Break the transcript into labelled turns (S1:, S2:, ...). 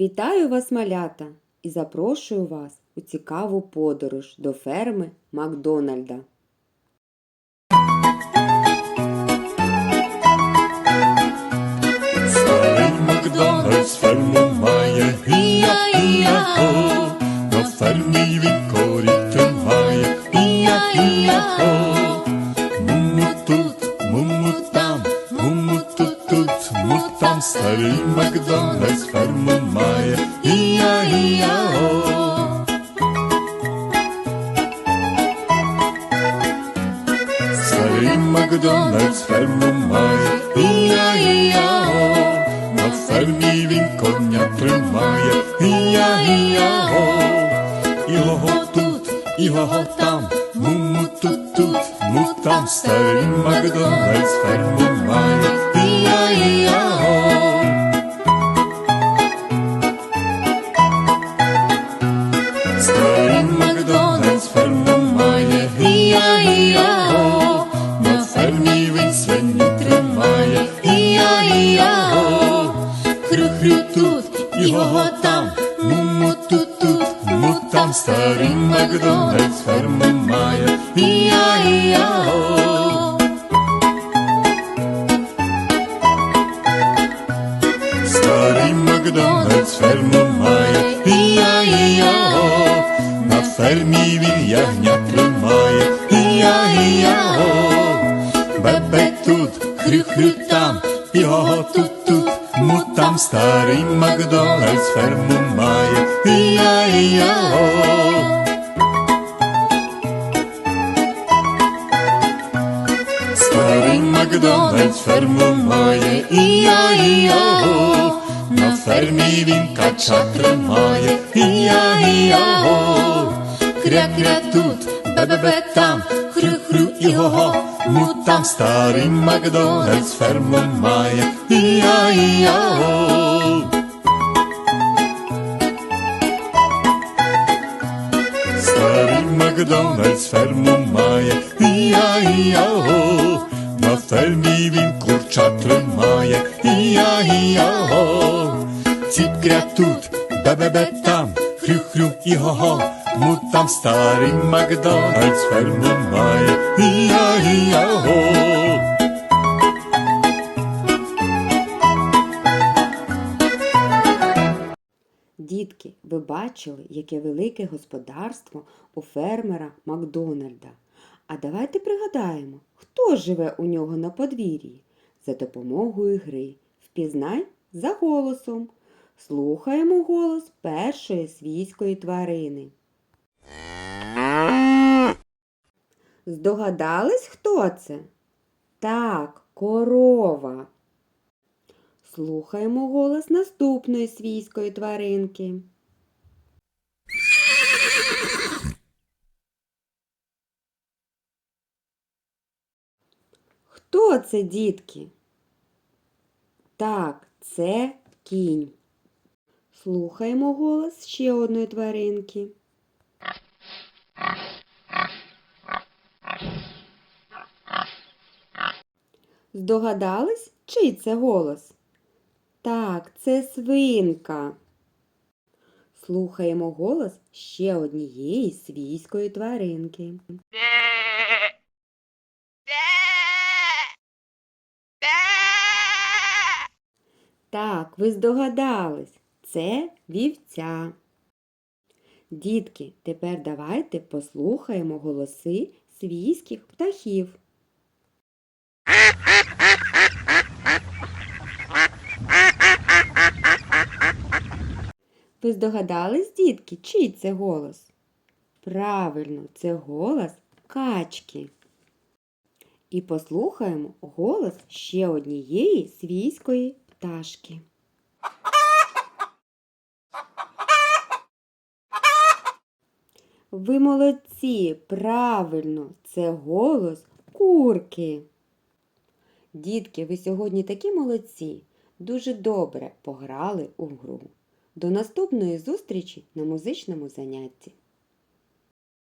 S1: Вітаю вас, малята, і запрошую вас у цікаву подорож до ферми Макдональда.
S2: Старий Макдональдс ферму має, гія-гія-го. Старий Макдональдс ферму має, гія-гія-го, на фермі він коня тримає, гія-гія-го, його тут, його там, муму тут, тут, му там, старий Макдональдс ферму має, його там, му-му тут-тут, му там, старий Макдональдс ферму має, гія-гія-го. Старий Макдональдс ферму має, гія-гія-го, на фермі він ягня тримає, гія-гія-го, бебе тут, хрю-хрю там, його тут-тут, му там старий Макдональдс ферму має, гія-гія-го. Старий Макдональдс ферму має, ія-ія-го, на фермі він кача тримає, ія-ія-го, кря-кря тут, бе-бе-бе там, хрю-хрю і го-го, му там старий Макдональдс ферму має, ія-ія-го. Старий Макдональдс ферму має, ія-ія-го, на фермі він курча тримає, ія-ія-го, ціпкря тут, бе-бе-бе там, хрю-хрю і го-го, му там старий Макдональдс ферму має, ія-ія-го.
S1: Дітки, ви бачили, яке велике господарство у фермера Макдональда. А давайте пригадаємо, хто живе у нього на подвір'ї за допомогою гри. Впізнай за голосом. Слухаємо голос першої свійської тварини. Здогадались, хто це? Так, корова. Слухаємо голос наступної свійської тваринки. Хто це, дітки? Так, це кінь. Слухаємо голос ще одної тваринки. Здогадались, чий це голос? Так, це свинка. Слухаємо голос ще однієї свійської тваринки. Так, ви здогадались, це вівця. Дітки, тепер давайте послухаємо голоси свійських птахів. Ви здогадались, дітки, чий це голос? Правильно, це голос качки. І послухаємо голос ще однієї свійської пташки. Ви молодці, правильно, це голос курки. Дітки, ви сьогодні такі молодці, дуже добре пограли у гру. До наступної зустрічі на музичному занятті.